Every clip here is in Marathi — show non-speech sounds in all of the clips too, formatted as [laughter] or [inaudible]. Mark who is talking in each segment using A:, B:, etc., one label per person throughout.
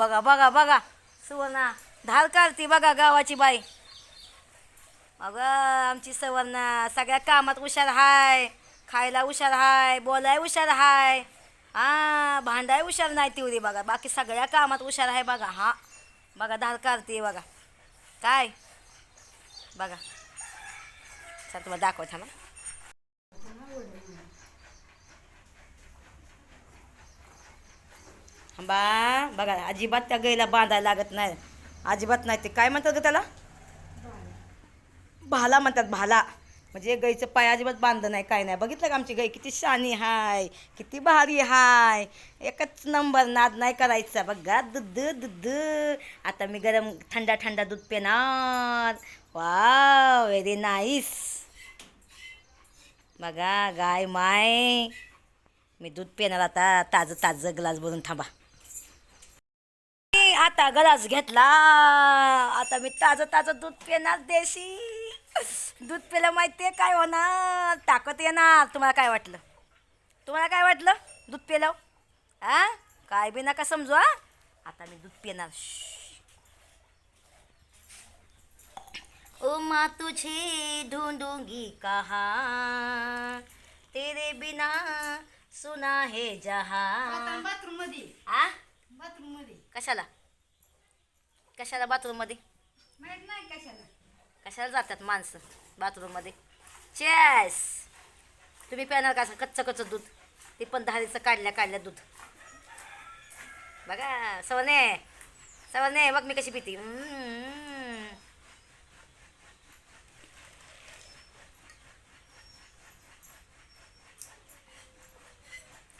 A: बघा बघा बघा. सुवर्णा धार काढती बघा गावाची बाई. अगं आमची सुवर्णा सगळ्या कामात हुशार हाय. खायला हुशार हाय बोलाय हुशार हाय. हा भांडाय हुशार नाही तेवढी बघा. बाकी सगळ्या कामात हुशार आहे बघा हा. बघा धार काढते बघा. काय? बघा. चल तुम्हाला दाखवत ना. बा बघा अजिबात त्या गाईला बांधायला लागत नाही. अजिबात नाही. ते काय म्हणतात ग त्याला? भाला म्हणतात भाला. म्हणजे गाईचं पाय अजिबात बांधलं नाही काय नाही. बघितलं का आमची गाई किती शानी हाय किती भारी हाय. एकच नंबर नाद नाही करायचा. बघा दूध दूध आता मी गरम थंडा थंडा दूध पेणार. वा व्हेरी नाईस बघा गाय माय. मी दूध पेणार आता. ताजं ताजं ग्लास भरून थांबा. आता गलास घेतला. आता मी ताजं ताजं दूध पिणार देशी. दूध पिलं माहितीये काय होणार? ताकद येणार. तुम्हाला काय वाटलं? तुम्हाला काय वाटलं? दूध पिलं? आ? काय बी नका समजू हा? आता मी दूध पिणार. ओ माँ तुझे ढूंढूंगी कहाँ? तेरे बिना सुना है जहाँ.
B: बाथरूममध्ये
A: आ?
B: बाथरूममध्ये
A: कशाला? कशाला बाथरूममध्ये?
B: माहीत नाही कशाला.
A: कशाला जातात माणसं बाथरूममध्ये? चॅस तुम्ही पिणार का असं कच्चं कच्चं दूध? ते पण दहारीचं काढल्या काढल्या दूध. बघा सवने सवने बघ मी कशी पिती. हम्म.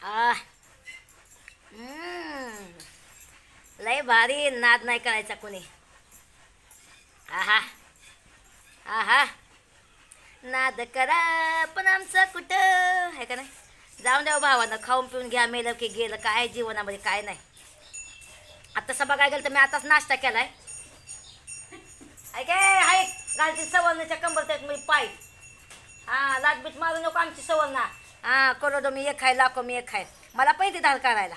A: आह. हम्म. लय भारी नाद नाही करायचा कोणी. आहा. आहा. नाद करा पण आमचं कुठं? आहे का नाही? जाऊन द्या हो भावानं खाऊन पिऊन घ्या मेलं की गेलं काय जीवनामध्ये काय नाही. आता सभा काय गेलं तर मी आताच नाश्ता केलाय. ऐके हाय घालती सवलण्याच्या कंबरत मी पाय. हा लाटबीट मारू नको आमची सवर्ण हां करोडो मी एक खाय लाखो मी एक खाय मला पैसे धार करायला.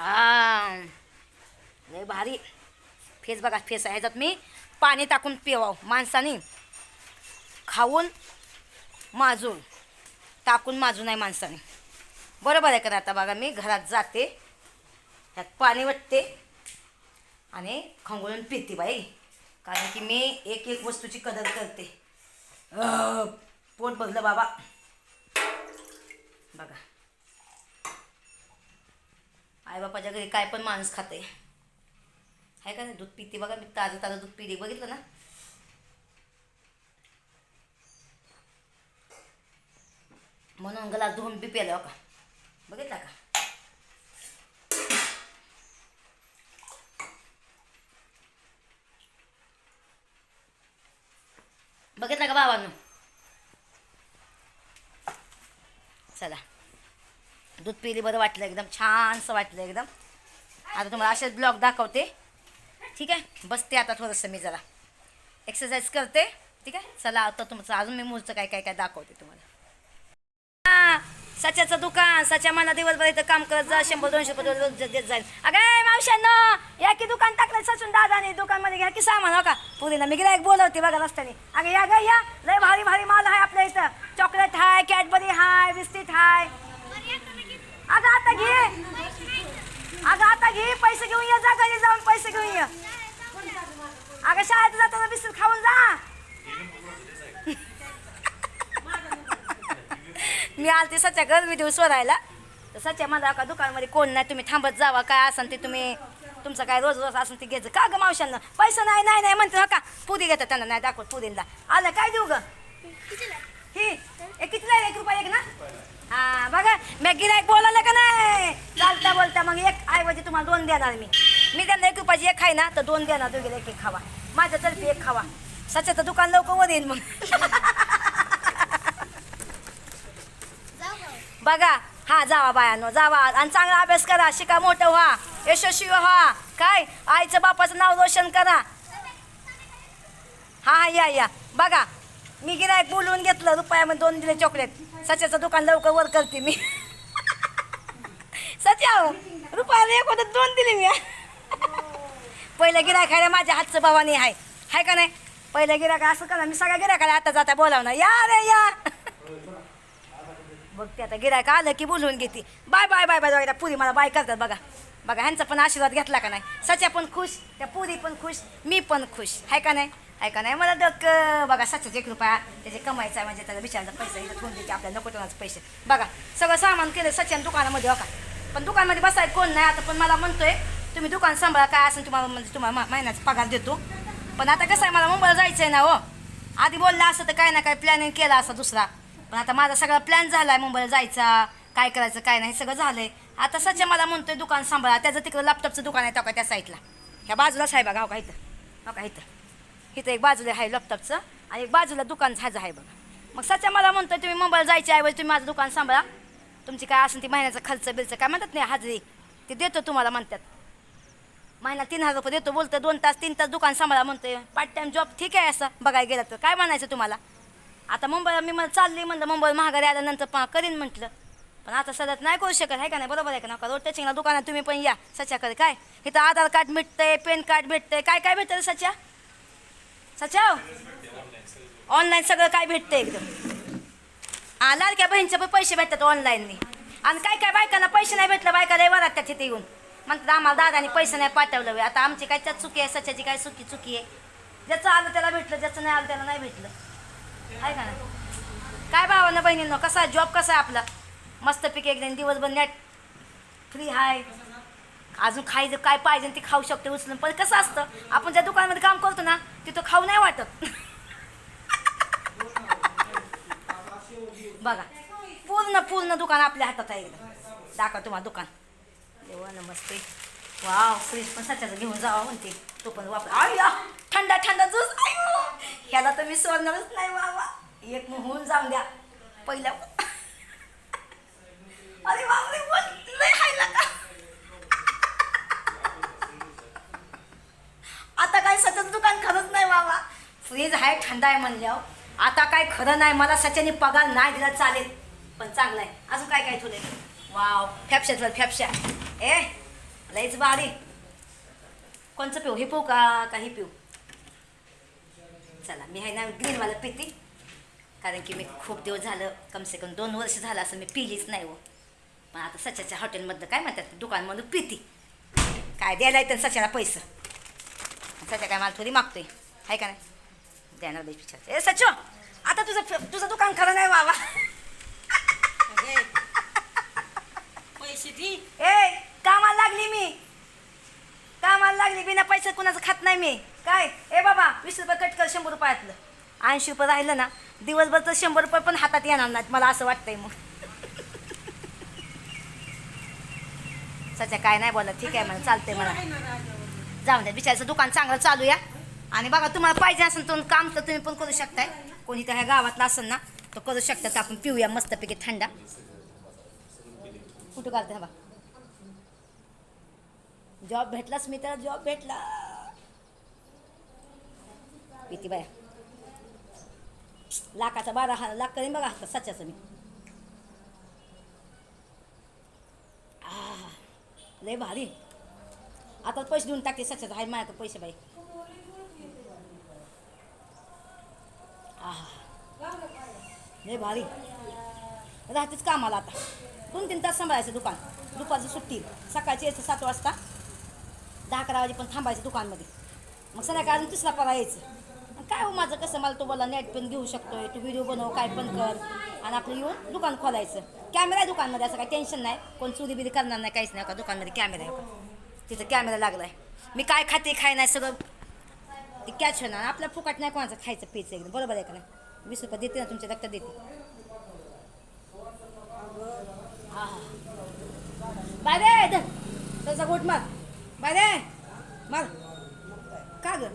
A: हा लय भारी. फेस बघा फेस आहे ह्याच्यात मी. पाणी टाकून पिवाव माणसाने. खाऊन माजून. टाकून माजून आहे माणसाने. बरोबर आहे का आता बघा मी? घरात जाते. ह्यात पाणी वाटते. आणि खंगोळून पिते बाई. कारण की मी एक एक वस्तूची कदर करते. पोट भरलं बाबा. बघा. आई बापाच्या घरी काय पण माणूस खाते आहे का नाही? दूध पिते बघा मी ताजं ताजं दूध पिते. बघितलं ना? म्हणून गला धुवून बी प्यायला का बघितला का? बघितला का बाबांनो? चला. दूध पिली बरं वाटलं एकदम छानसं वाटलं एकदम. आता तुम्हाला असेच ब्लॉग दाखवते. ठीक आहे? बसते आता थोडंसं मी जरा. एक्सरसाइज करते. ठीक आहे? चला आता तुमचं अजून मी मुलचं काय काय काय दाखवते तुम्हाला. सच्याचं दुकान. सच्या मला दिवसभर इथं काम करत जा. शंभर दोनशे रुपये रोज देत जाईल. अगं मावशांनो या की दुकान टाकलं सचून दादाने. दुकानमध्ये घ्या की सामान हो का? पुरीला मी गिरायक बोलवते बघा रस्त्याने. अगं या ग या. लय भारी भारी माल आहे आपल्या इथं. चॉकलेट हाय कॅडबरी आता घे. अगं आता घे. पैसे घेऊन ये जा घरी जाऊन पैसे घेऊन ये. अगं शाळेत जाताना बिस्किट खाऊन जा. मी आलते सच्या घर व्हिडिओ सोडायला तर सच्या मला का दुकानमध्ये कोण नाही तुम्ही थांबत जावा. काय असन ते तुम्ही तुमचं काय रोज रोज असन ते घ्यायचं का ग मावशांना पैसा नाही नाही नाही म्हणते हो का? पुरी घेतात त्यांना नाही दाखवत पुरीला. आलं काय देऊ ग? ही एक किती एक रुपया एक ना? हा बघा मी गिरायक बोलायला का नाही? चालता बोलता मग एक ऐवजी तुम्हाला दोन देणार मी. मी त्यांना एक रुपयाची एक खाय ना तर दोन देणार दोघीला एक एक खावा. माझ्यातर्फे एक खावा. सच्याचं दुकान लवकर वर येईल मग. बघा हा जावा बायानो जावा. आणि चांगला अभ्यास करा शिका मोठं व्हा यशस्वी व्हा. काय? आईचं बापाचं नाव रोशन करा. हा या या. बघा मी गिरायक बोलवून घेतलं रुपयामध्ये दोन दिले चॉकलेट सच्याचं दुकान लवकर वर करते मी. [laughs] सच्या रुपयाला एक होतं दोन दिले मी. [laughs] पहिलं गिरायक आहे माझ्या हातचं भावानी आहे. हाय का नाही? पहिलं गिरायक असं करा मी सगळ्या गिरायकाला आता जाता बोलावणार या रे या. [laughs] बघते आता गिरायक आलं की बोलवून घेते. बाय बाय बाय बाय पुरी मला बाय करतात बघा. बघा ह्यांचा पण आशीर्वाद घेतला का नाही? सच्या पण खुश त्या पुरी पण खुश मी पण खुश. आहे का नाही? आहे का नाही? मला डक. बघा सच्याच एक रुपया त्याचे कमायचा आहे म्हणजे त्याला विचारायचा पैसा इथं कोण देते आपल्याला नको पैसे. बघा सगळं सामान केलं सच्यान दुकानामध्ये हो का? पण दुकानमध्ये बसाय कोण नाही आता पण मला म्हणतोय तुम्ही दुकान सांभाळा काय असेल तुम्हाला म्हणजे तुम्हाला मा- महिन्याचा पगार देतो. पण आता कसं आहे मला मुंबईला जायचं आहे ना हो. आधी बोलला असं तर काय ना काय प्लॅनिंग केला असं दुसरा. पण आता माझा सगळा प्लॅन झाला आहे मुंबईला जायचा काय करायचं काय नाही सगळं झालं आहे आता सध्या मला म्हणतोय दुकान सांभाळा त्याचं तिकडं लॅपटॉपचं दुकान आहे तो का त्या साईडला ह्या बाजूलाच आहे बघा हो का इथं? हो का इथं? इथं एक बाजूला आहे लॅपटॉपचं आणि एक बाजूला दुकान झालं आहे बघा. मग सध्या मला म्हणतोय तुम्ही मुंबईला जायच्या ऐवजी तुम्ही माझं दुकान सांभाळा. तुमची काय असेल ती महिन्याचा खर्च बिलचं काय म्हणतात नाही हाजरी? ते देतो तुम्हाला म्हणतात. महिना तीन हजार रुपये देतो बोलतो दोन तास तीन तास दुकान सांभाळा म्हणतोय. पार्ट टाइम जॉब ठीक आहे असं बघायला गेलं तर काय म्हणायचं तुम्हाला? आता मुंबईला मी मला चालली म्हणलं मुंबई महागारी आल्यानंतर पा करीन म्हटलं. पण आता सध्यात नाही करू शकत आहे का नाही? बरोबर आहे का नका रोड टचिंगला दुकानात तुम्ही पण या सच्याकडे काय? इथं आधार कार्ड भेटतंय पेन कार्ड भेटतंय. काय काय भेटतं सच्या? सच्या? ऑनलाईन सगळं काय भेटतं एकदम. हा लाडक्या बहिणीचे पण पैसे भेटतात ऑनलाईननी आणि काय काय बायकांना पैसे नाही भेटलं बायका लय त्या तिथे येऊन. म्हणतात आम्हाला दादाने पैसे नाही पाठवलं आता आमची काय त्यात चुकी आहे सच्याची काय चुकी चुकी आहे? ज्याचं आलं त्याला भेटलं ज्याचं नाही आलं त्याला नाही भेटलं. आहे का नाही? काय भावानं बहिणींनो कसा जॉब कसा आहे आपला? मस्तपैकी एकदम दिवसभर नेट फ्री आहे अजून खायचं काय पाहिजे ते खाऊ शकतो उचलून. पण कसं असतं आपण ज्या दुकानामध्ये काम करतो ना तिथं खाऊ नाही वाटत. [laughs] बघा पूर्ण पूर्ण दुकान आपल्या हातात आहे एकदम. दाखवा तुम्हाला दुकान. देवा नमस्ते वाव फ्रीज पण सध्याचं घेऊन जावा म्हणते. तो पण वापर. आया थंडा थंडा ह्याला तर मी सोडणारच नाही बाबा. एक होऊन जाऊन द्या. पहिल्या अरे बापरे लय खायला का? आता काय सचन दुकान खरंच नाही बाबा. फ्रीज आहे थंड आहे म्हणल्यावर हो. आता काय खरं नाही मला सच्याने पगार नाही दिला चालेल. पण चांगलं आहे. अजून काय काय तुले वाव फॅपशातलं फॅपशा ए लईच भारी. कोणचं पिऊ? हे पिऊ का काही पिऊ? चला मी आहे ना ग्रीनवाला पिते. कारण की मी खूप दिवस झालं कमसे कम दोन वर्ष झालं असं मी पिलीच नाही हो. पण आता सच्याच्या हॉटेलमधलं काय म्हणतात दुकानमधून पिती काय द्यायला येतं सच्याला पैसे. सध्या काय मला थोडी मागतोय. आहे का नाही? देणार दे विचार ए सचो आता तुझं तुझं दुकान खरं नाही बाबा
B: पैसे दी.
A: ए कामाला लागली मी. कामाला लागली बिना पैसे कुणाचं खात नाही मी. काय? ए बाबा वीस रुपये कट कर शंभर रुपयातलं. ऐंशी रुपये राहिलं ना दिवसभर तर शंभर रुपये पण हातात येणार नाहीत मला असं वाटतंय मग. सध्या काय नाही बोलत. ठीक आहे मला चालतंय मला जाऊन द्या बिचाराचं दुकान चांगलं चालू या. आणि बघा तुम्हाला पाहिजे असेल तर काम तर तुम्ही पण करू शकताय. कोणी तर ह्या गावातला असेल ना तर करू शकता. तर आपण पिऊया मस्तपैकी थंडा. कुठं घालते हवा बा? जॉब भेटलाच मी तर जॉब भेटला. किती बाया. लाखाचा बारा हा लाख करीन बघा सच्याचं मी. लय भारी. आता पैसे देऊन टाकते सच्याचं आहे माझ्याकडे पैसे बाई. लय भारी. राहतेच कामाला आता. दोन तीन तास सांभाळायचं दुकान. दुपारची सुट्टी. सकाळची यायचं सात वाजता. दहा अकरा वाजे पण थांबायचं दुकानमध्ये. मग संध्याकाळ अजून तिसरा पगार यायचं. काय हो माझं? कसं मला तो बोला नेट पण घेऊ शकतोय? तू व्हिडिओ बनव काय पण कर. आणि आपलं येऊन दुकान खोलायचं. कॅमेरा आहे दुकानमध्ये असं काही टेन्शन नाही. कोण चोरी बिरी करणार नाही काहीच नाही. का दुकानमध्ये कॅमेरा आहे का तिथं कॅमेरा लागला आहे मी काय खाते काय नाही सगळं ते कॅच होणार. आपल्या फुकट नाही कोणाचं खायचं प्यायचं एकदम. बरोबर आहे का नाही? वीस रुपये देते ना तुमच्या रक्त देते. बाय रे त्याचा गोट मार. बाय रे मार. का ग?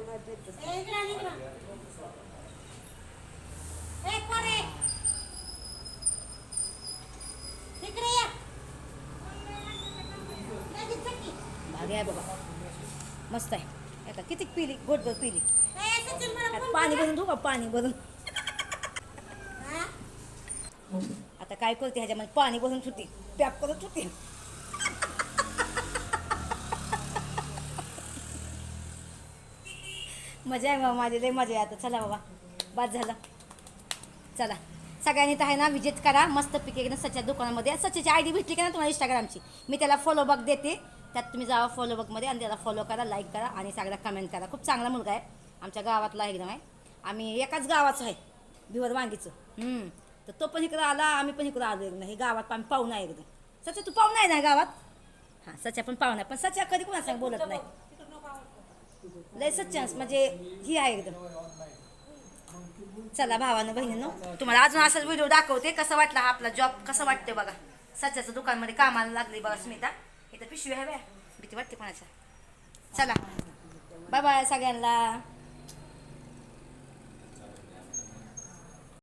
A: भागे आहे बाबा. मस्त आहे. आता किती पिली? गोटभर पिली. आता पाणी भरून ठेवू का? पाणी भरून. काय करते ह्याच्यामध्ये? पाणी भरून ठेवते. पॅक करत ठेवते. मजा आहे बाबा माझी लय मजा आहे. आता चला बाबा. बाद झालं. चला. सगळ्यांनी तर आहे ना विजिट करा. मस्त पिके एकदम सच्या दुकानामध्ये. सच्याची आय डी भेटली की ना तुम्हाला इंस्टाग्रामची मी त्याला फॉलो बॅक देते. त्यात तुम्ही जावा फॉलो बॅकमध्ये आणि त्याला फॉलो करा लाईक करा आणि सगळ्या कमेंट करा. खूप चांगला मुलगा आहे. आमच्या गावातला एकदम आहे. आम्ही एकाच गावाचं आहे. भिवर वांगीचं. तर तो पण इकडं आला आम्ही पण इकडं आलो एकदम. हे गावात आम्ही पाहुणा आहे एकदम. सच्या तू पाहुणा आहे ना गावात? हां सच्या पण पाहुणा आहे. पण सच्या कधी कुणा सांग बोलत नाही. लय सच्चान्स म्हणजे ही आहे एकदम. चला भावानं बहिणीनं. तुम्हाला अजून असाच व्हिडिओ दाखवते कसं वाटला हा आपला जॉब कसं वाटते बघा. सध्याचं दुकानमध्ये कामाला लागली बघा स्मिता. इथं पिशवी आहे भीती वाटते कोणाच्या. चला. बाय बाय सगळ्यांना.